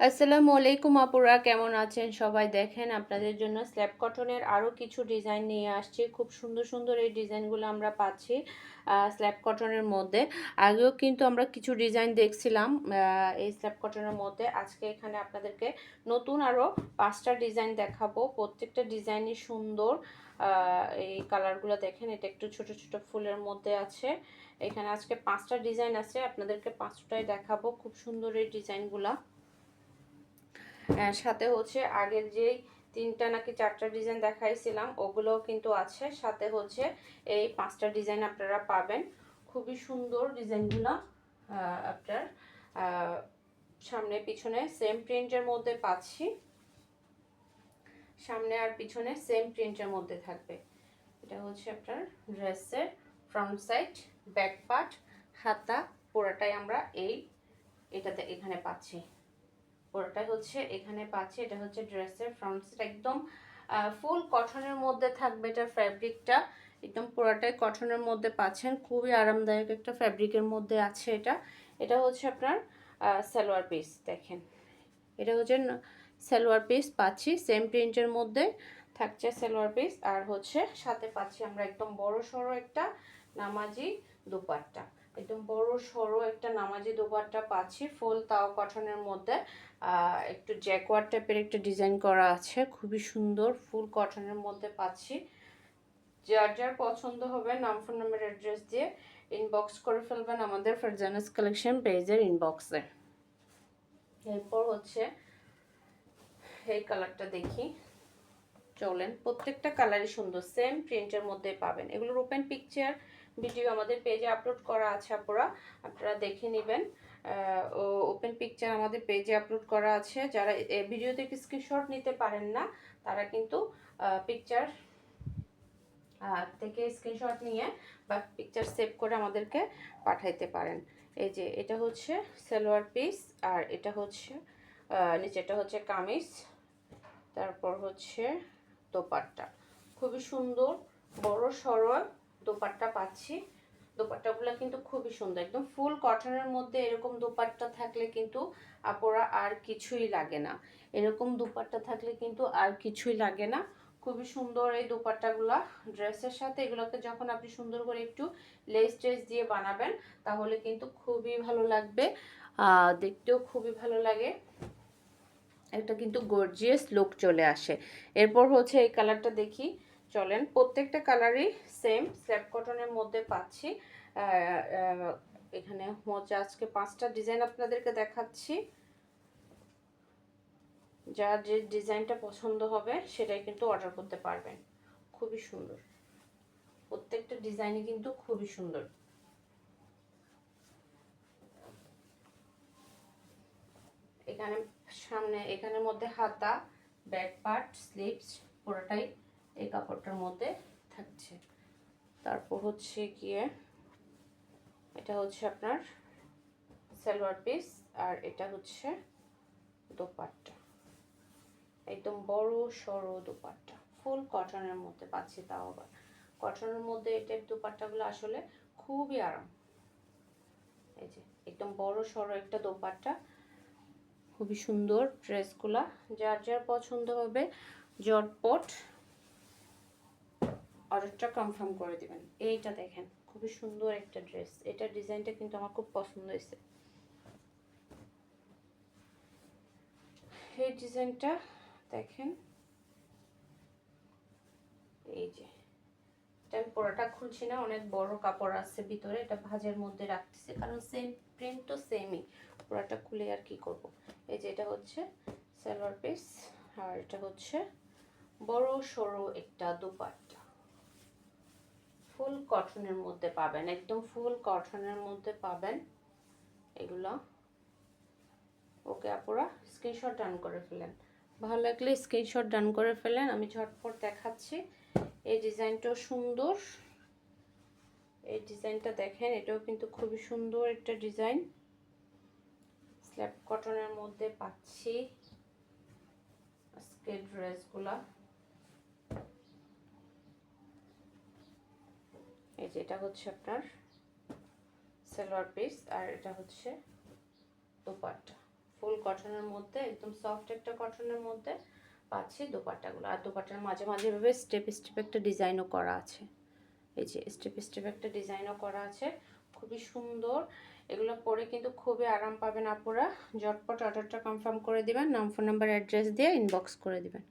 আসসালামু আলাইকুম আপুরা, কেমন আছেন? সবাই দেখেন, আপনাদের জন্য স্ল্যাব কটনের আরও কিছু ডিজাইন নিয়ে আসছি। খুব সুন্দর সুন্দর এই ডিজাইনগুলো আমরা পাচ্ছি স্ল্যাব কটনের মধ্যে। আগেও কিন্তু আমরা কিছু ডিজাইন দেখছিলাম এই স্ল্যাব কটনের মধ্যে। আজকে এখানে আপনাদেরকে নতুন আরও পাঁচটা ডিজাইন দেখাবো। প্রত্যেকটা ডিজাইনই সুন্দর এই কালারগুলো দেখেন, এটা একটু ছোট ছোট ফুলের মধ্যে আছে। এখানে আজকে পাঁচটা ডিজাইন আছে, আপনাদেরকে পাঁচটাই দেখাবো। খুব সুন্দর এই ডিজাইনগুলা। সাথে হচ্ছে আগের যেই তিনটা নাকি চারটা ডিজাইন দেখাইছিলাম, ওগুলোও কিন্তু আছে। সাথে হচ্ছে এই পাঁচটা ডিজাইন আপনারা পাবেন। খুবই সুন্দর ডিজাইনগুলো আপনার সামনে পিছনে সেম প্রিন্টের মধ্যে পাচ্ছি। সামনে আর পিছনে সেম প্রিন্টের মধ্যে থাকবে। এটা হচ্ছে আপনার ড্রেসের ফ্রন্ট সাইড ব্যাক পার্ট হাতা, পুরোটাই আমরা এই এটাতে এখানে পাচ্ছি। পুরোটাই হচ্ছে, এখানে পাচ্ছি, এটা হচ্ছে ড্রেসের ফ্রন্ট একদম ফুল কটনের মধ্যে থাকবে এটার ফ্যাব্রিকটা একদম পুরোটাই কটনের মধ্যে পাচ্ছেন, খুবই আরামদায়ক একটা ফ্যাব্রিকের মধ্যে আছে এটা। এটা হচ্ছে আপনার সালোয়ার পিস দেখেন। এটা হচ্ছে সালোয়ার পিস পাচ্ছি সেম প্রিন্টের মধ্যে থাকছে সালোয়ার পিস আর হচ্ছে সাথে পাচ্ছি আমরা একদম বড় সড়ো একটা নামাজি দুপাট্টা। একদম বড় সড়ো একটা নামাজি দুপাট্টা পাচ্ছি, ফুল তাও কটনের মধ্যে। একটু জ্যাকওয়ার টাইপের একটা ডিজাইন করা আছে, খুবই সুন্দর ফুল কটনের মধ্যে পাচ্ছি। যার যার পছন্দ হবে নাম, ফোন নাম্বার, অ্যাড্রেস দিয়ে ইনবক্স করে ফেলবেন আমাদের ফারজানাস কালেকশন পেজের ইনবক্সে এরপর হচ্ছে এই কালারটা দেখি। চলেন, প্রত্যেকটা কালারই সুন্দর সেম প্রিন্টের মধ্যে পাবেন। এগুলোর ওপেন পিকচার ভিডিও আমাদের পেজে আপলোড করা আছে আপনারা আপনারা দেখে নেবেন। ও ওপেন পিকচার আমাদের পেজে আপলোড করা আছে। যারা ভিডিও থেকে স্ক্রিনশট নিতে পারেন না, তারা কিন্তু পিকচার থেকে স্ক্রিনশট নিয়ে বা পিকচার সেভ করে আমাদেরকে পাঠাইতে পারেন। এই যে, এটা হচ্ছে সালোয়ার পিস আর এটা হচ্ছে নিচেটা হচ্ছে কামিজ, তারপর হচ্ছে দোপাট্টা। খুবই সুন্দর, বড় সরল দোপাট্টা পাচ্ছি। দোপাট্টাগুলো কিন্তু খুবই সুন্দর। একদম ফুল কটনের মধ্যে এরকম দোপাট্টা থাকলে কিন্তু আপরা আর কিছুই লাগে না। এরকম দোপাট্টা থাকলে কিন্তু আর কিছুই লাগে না। খুবই সুন্দর এই দোপাট্টাগুলা ড্রেসের সাথে। এগুলোকে যখন আপনি সুন্দর করে একটু লেস ট্রেস দিয়ে বানাবেন, তাহলে কিন্তু খুবই ভালো লাগবে। দেখতেও খুবই ভালো লাগে। একটা কিন্তু গর্জিয়াস লুক চলে আসে। এরপর হচ্ছে এই কালারটা দেখি। চলেন। প্রত্যেকটা কালারই সেম স্ল্যাব কটনের মধ্যে পাচ্ছি। এখানে হচ্ছে আজকে পাঁচটা ডিজাইন আপনাদেরকে দেখাচ্ছি। যার যে ডিজাইনটা পছন্দ হবে, সেটাই কিন্তু অর্ডার করতে পারবেন। খুবই সুন্দর। প্রত্যেকটা ডিজাইনই কিন্তু খুবই সুন্দর। এখানে সামনে, এখানের মধ্যে হাতা ব্যাক পার্ট স্লিভস পুরোটাই এই কাপড়টার মধ্যে থাকছে। তারপর হচ্ছে গিয়ে এটা হচ্ছে আপনার সালোয়ার পিস আর এটা হচ্ছে দোপাট্টা। একদম বড়, সরো দোপাট্টা। ফুল কটনের মধ্যে পাচ্ছি তাও আবার। কটনের মধ্যে এই টাইপ দোপাট্টাগুলো আসলে খুবই আরাম। এই যে, একদম বড়, সরো একটা দোপাট্টা। খুবই সুন্দর ড্রেসগুলা। যার যার পছন্দ হবে জটপট অর্ডারটা কনফার্ম করে দিবেন। এইটা দেখেন, খুবই সুন্দর একটা ড্রেস এটা ডিজাইনটা কিন্তু আমার খুব পছন্দ হয়েছে। এই ডিজাইনটা দেখেন। এই যে, এটা আমি পুরোটা খুলছি না, অনেক বড় কাপড় আছে ভিতরে, এটা ভাঁজের মধ্যে রাখতেছি, কারণ সেম প্রিন্ট তো সেমই পুরোটা খুলে আর কি করব? এই যে এটা হচ্ছে সালোয়ার পিস আর এটা হচ্ছে বড় সরো একটা দুপাট্টা। ফুল কটনের মধ্যে পাবেন, একদম ফুল কটনের মধ্যে পাবেন। এগুলো। ওকে আপুরা, স্ক্রিনশট ডান করে ফেলেন। ভালো লাগলে স্ক্রিনশট ডান করে ফেলেন, আমি ঝটপট দেখাচ্ছি। এই ডিজাইনটাও সুন্দর। এই ডিজাইনটা দেখেন, এটাও কিন্তু খুবই সুন্দর একটা ডিজাইন। স্ল্যাব কটনের মধ্যে পাচ্ছি আজকে ড্রেসগুলা। এই যে, এটা হচ্ছে আপনার সালোয়ার পিস আর এটা হচ্ছে দোপাট্টা। ফুল কটনের মধ্যে, একদম সফট একটা কটনের মধ্যে পাচ্ছি দোপাট্টাগুলো। আর দোপাট্টার মাঝে মাঝে এভাবে স্টেপ স্টেপ একটা ডিজাইনও করা আছে। এই যে স্টেপ স্টেপ একটা ডিজাইনও করা আছে। খুবই সুন্দর। এগুলো পরে কিন্তু খুবই আরাম পাবেন আপুরা ঝটপট অর্ডারটা কনফার্ম করে দিবেন। নাম ফোন নাম্বার অ্যাড্রেস দিয়ে ইনবক্স করে দিবেন।